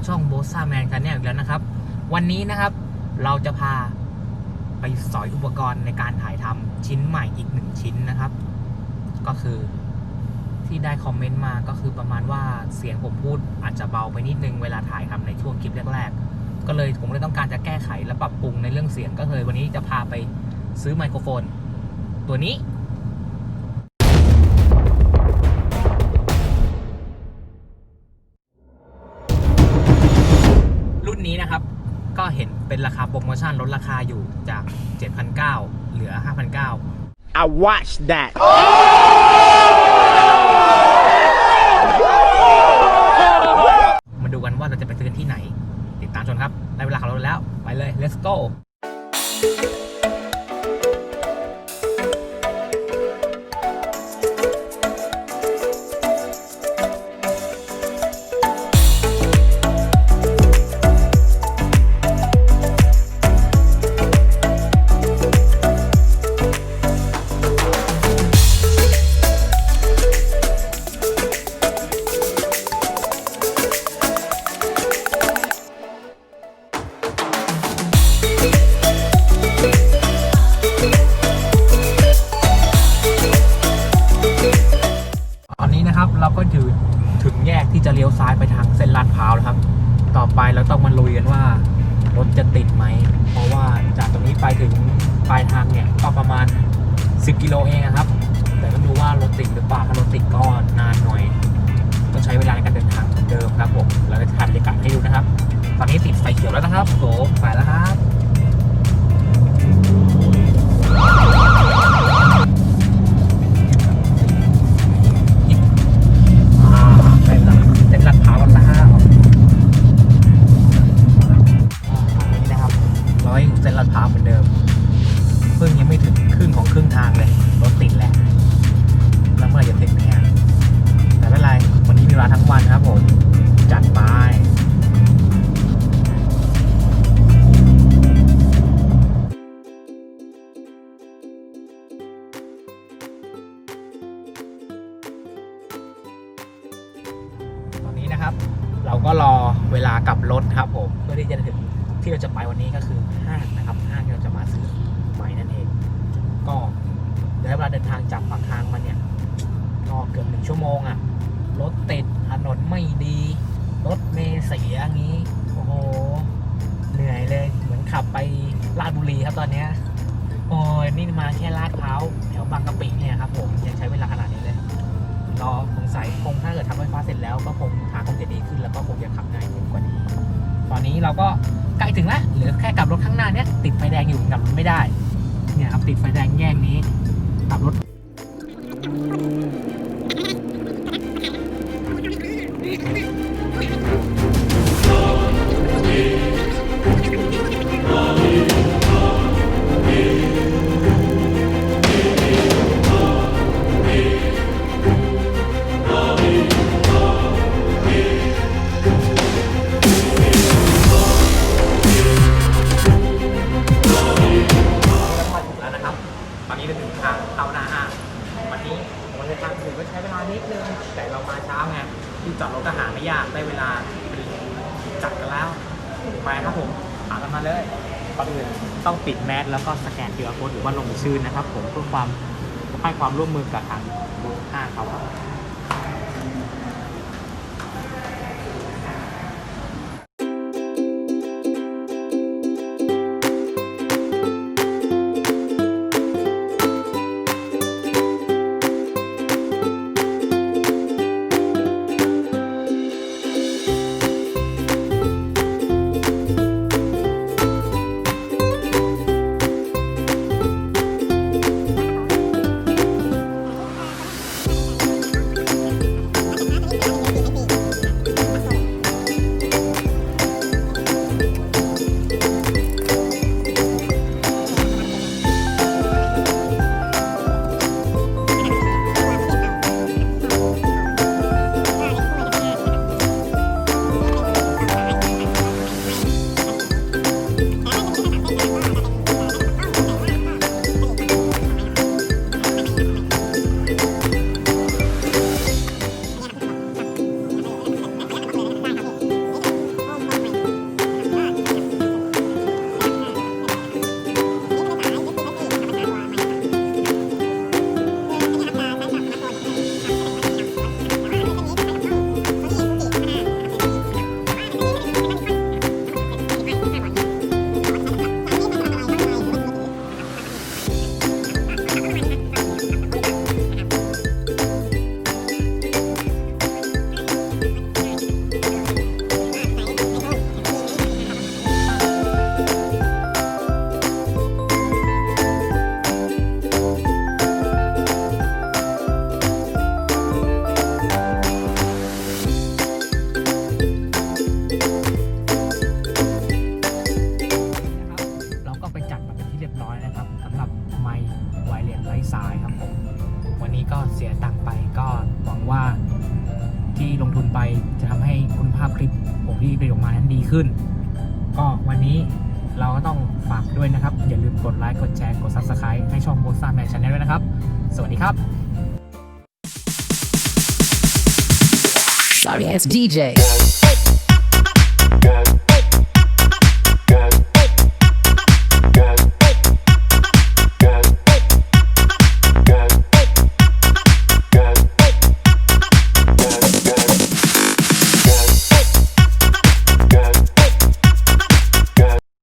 กับช่องโบซ่าแมนกันเนี่ยอีกแล้วนะครับ วันนี้นะครับเราจะพาไปสอยอุปกรณ์ในการถ่ายทำชิ้นใหม่อีกหนึ่งชิ้นนะครับ ก็คือที่ได้คอมเมนต์มาก็คือประมาณว่าเสียงผมพูดอาจจะเบาไปนิดนึงเวลาถ่ายทำในช่วงคลิปแรกๆ ก็เลยผมเลยต้องการจะแก้ไขและปรับปรุงในเรื่องเสียงก็เลยวันนี้จะพาไปซื้อไมโครโฟน ตัวนี้ เห็นเป็นราคาโปรโมชั่นลดราคาอยู่จาก 7,900 เหลือ 5,900 I watched that. มาดูกันว่าเราจะไปซื้อกันที่ไหน ติดตามชมครับ ได้เวลาขับรถแล้ว ไปเลย let's go เราก็ถึงถึงแยกที่จะเลี้ยวซ้ายไปทางเส้นลาดพร้าวแล้วครับ ต่อไปเราต้องมาลุยกันว่ารถจะติดไหม เพราะว่าจากตรงนี้ไปถึงปลายทางเนี่ยก็ประมาณ 10 กิโลเองนะครับ แต่ก็มีางเลย รถติดแล้วแล้วเมื่อไหร่จะถึงเนี่ยแต่ไม่เป็นไร วันนี้มีเวลาทั้งวันครับผม จัดไปตอนนี้นะครับ เราก็รอเวลากลับรถครับผมเพื่อที่จะถึงที่เราจะไปวันนี้ก็คือห้างนะครับห้างที่เราจะมาซื้อใหม่นั่นเอง ก็ เดี๋ยวเวลาเดินทางจากปากทางมาเนี่ยก็เกือบหนึ่งชั่วโมงอะ่ะรถติดถนนไม่ดี รถเมเสียอย่างนี้ โอ้โห เหนื่อยเลย เหมือนขับไปลาดบุรีครับตอนเนี้ย โอ้ย นี่มาแค่ลาดพร้าแถวบางกะปิเนี่ยครับผม ยังใช้เวลาขนาดนี้เลย รอสงสัยคงถ้าเกิดทำไฟฟ้าเสร็จแล้วก็คงทางคงจะดีขึ้นแล้วก็คงจะขับง่ายขึ้นกว่านี้ ตอนนี้เราก็ใกล้ถึงแล้วเหลือแค่กลับรถข้างหน้าเนี้ยติดไฟแดงอยู่กลับรถไม่ได้ เนี่ยครับติดไฟแดงแยกนี้ ก ผมหากันมาเลยก่อนอื่นต้องปิดแมสแล้วก็สแกน QR code หรือว่าลงชื่อนะครับ ผมเพื่อความให้ความร่วมมือกับทางห้างเขาครับ ต่างๆ ไป ก็หวังว่าที่ลงทุนไปจะทำให้คุณภาพคลิปผมที่เป็นออกมานั้นดีขึ้น ก็วันนี้เราก็ต้องฝากด้วยนะครับ อย่าลืมกดไลค์กดแชร์กด Subscribe ให้ช่องโมซ่าแมนชาแนลด้วยนะครับ สวัสดีครับ Sorry, it's DJ.